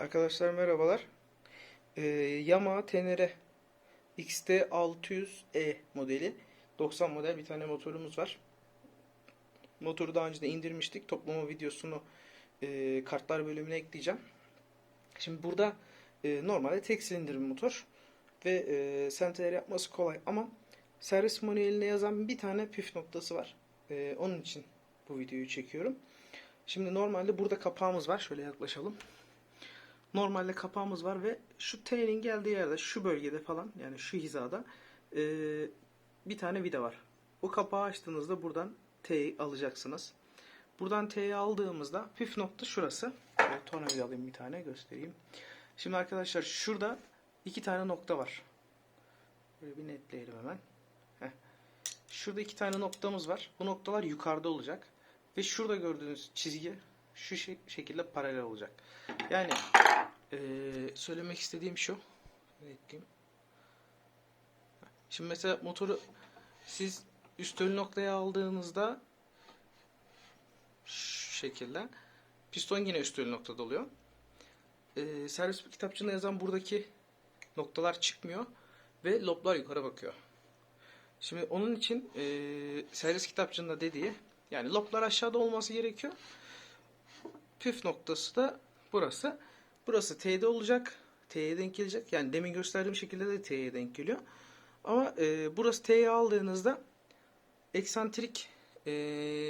Arkadaşlar merhabalar. Ee, Yamaha Tenere XT600E modeli 90 model bir tane motorumuz var. Motoru daha önce de indirmiştik. Toplama videosunu e, kartlar bölümüne ekleyeceğim. Şimdi burada e, normalde tek silindir bir motor ve e, senteler yapması kolay ama servis manueline yazan bir tane püf noktası var. E, onun için bu videoyu çekiyorum. Şimdi normalde burada kapağımız var. Şöyle yaklaşalım. Normalde kapağımız var ve şu T'nin geldiği yerde şu bölgede falan yani şu hizada e, bir tane vida var. O kapağı açtığınızda buradan T'yi alacaksınız. Buradan T'yi aldığımızda püf nokta şurası. Şöyle tornavida alayım bir tane göstereyim. Şimdi arkadaşlar şurada iki tane nokta var. Böyle bir netleyelim hemen. Heh. Şurada iki tane noktamız var. Bu noktalar yukarıda olacak. Ve şurada gördüğünüz çizgi şu şek- şekilde paralel olacak. Yani eee, söylemek istediğim şu. Şimdi mesela motoru siz üst ön noktaya aldığınızda şu şekilde piston yine üst ön noktada oluyor. Eee, servis kitapçığında yazan buradaki noktalar çıkmıyor ve loblar yukarı bakıyor. Şimdi onun için eee servis kitapçığında dediği yani loblar aşağıda olması gerekiyor. Püf noktası da burası. Burası T'de olacak. T'ye denk gelecek. Yani demin gösterdiğim şekilde de T'ye denk geliyor. Ama e, burası T'ye aldığınızda eksantrik e,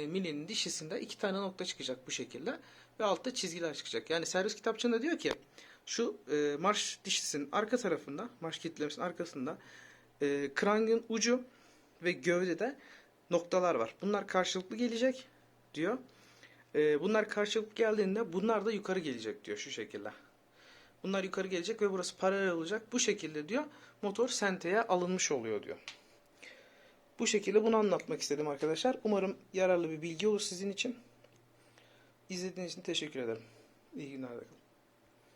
milinin dişisinde iki tane nokta çıkacak bu şekilde. Ve altta çizgiler çıkacak. Yani servis kitapçığında diyor ki şu e, marş dişisinin arka tarafında, marş kilitlemesinin arkasında e, krangın ucu ve gövdede noktalar var. Bunlar karşılıklı gelecek diyor. Ee, bunlar karşılıklı geldiğinde bunlar da yukarı gelecek diyor şu şekilde. Bunlar yukarı gelecek ve burası paralel olacak. Bu şekilde diyor motor senteye alınmış oluyor diyor. Bu şekilde bunu anlatmak istedim arkadaşlar. Umarım yararlı bir bilgi olur sizin için. İzlediğiniz için teşekkür ederim. İyi günler. de kalın.